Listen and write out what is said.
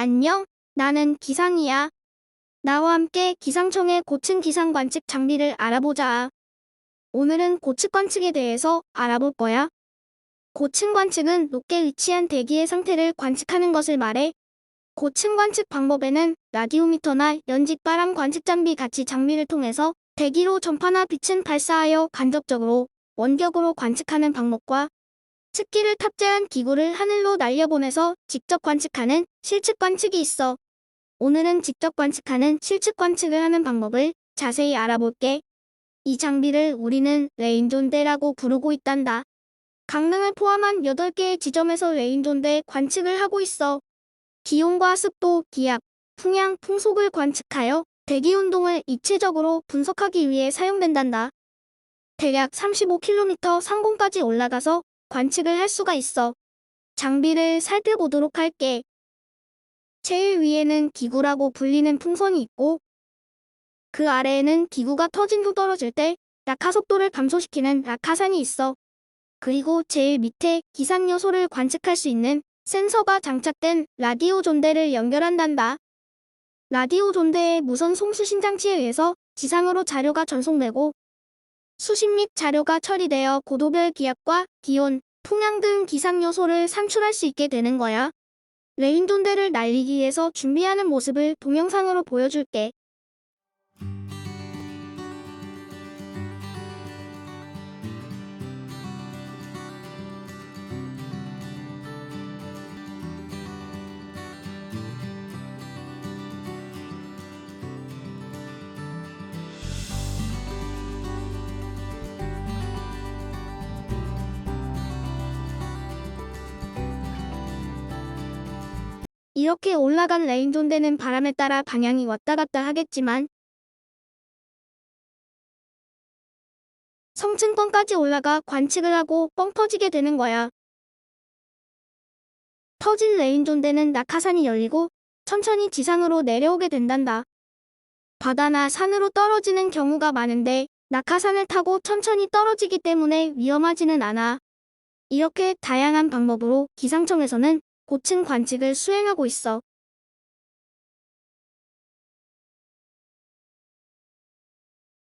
안녕, 나는 기상이야. 나와 함께 기상청의 고층 기상 관측 장비를 알아보자. 오늘은 고측 관측에 대해서 알아볼 거야. 고층 관측은 높게 위치한 대기의 상태를 관측하는 것을 말해. 고층 관측 방법에는 라디오미터나 연직 바람 관측 장비 같이 장비를 통해서 대기로 전파나 빛은 발사하여 간접적으로 원격으로 관측하는 방법과 측기를 탑재한 기구를 하늘로 날려보내서 직접 관측하는 실측 관측이 있어. 오늘은 직접 관측하는 실측 관측을 하는 방법을 자세히 알아볼게. 이 장비를 우리는 레인존대라고 부르고 있단다. 강릉을 포함한 8개의 지점에서 레인존대 관측을 하고 있어. 기온과 습도, 기압, 풍향, 풍속을 관측하여 대기 운동을 입체적으로 분석하기 위해 사용된단다. 대략 35km 상공까지 올라가서 관측을 할 수가 있어. 장비를 살펴보도록 할게. 제일 위에는 기구라고 불리는 풍선이 있고, 그 아래에는 기구가 터진 후 떨어질 때 낙하 속도를 감소시키는 낙하산이 있어. 그리고 제일 밑에 기상 요소를 관측할 수 있는 센서가 장착된 라디오 존대를 연결한단다. 라디오 존대의 무선 송수신 장치에 의해서 지상으로 자료가 전송되고 수신 및 자료가 처리되어 고도별 기압과 기온, 풍향 등 기상 요소를 산출할 수 있게 되는 거야. 레인존대를 날리기 위해서 준비하는 모습을 동영상으로 보여줄게. 이렇게 올라간 레인존대는 바람에 따라 방향이 왔다 갔다 하겠지만 성층권까지 올라가 관측을 하고 뻥 터지게 되는 거야. 터진 레인존대는 낙하산이 열리고 천천히 지상으로 내려오게 된단다. 바다나 산으로 떨어지는 경우가 많은데 낙하산을 타고 천천히 떨어지기 때문에 위험하지는 않아. 이렇게 다양한 방법으로 기상청에서는 고층 관측을 수행하고 있어.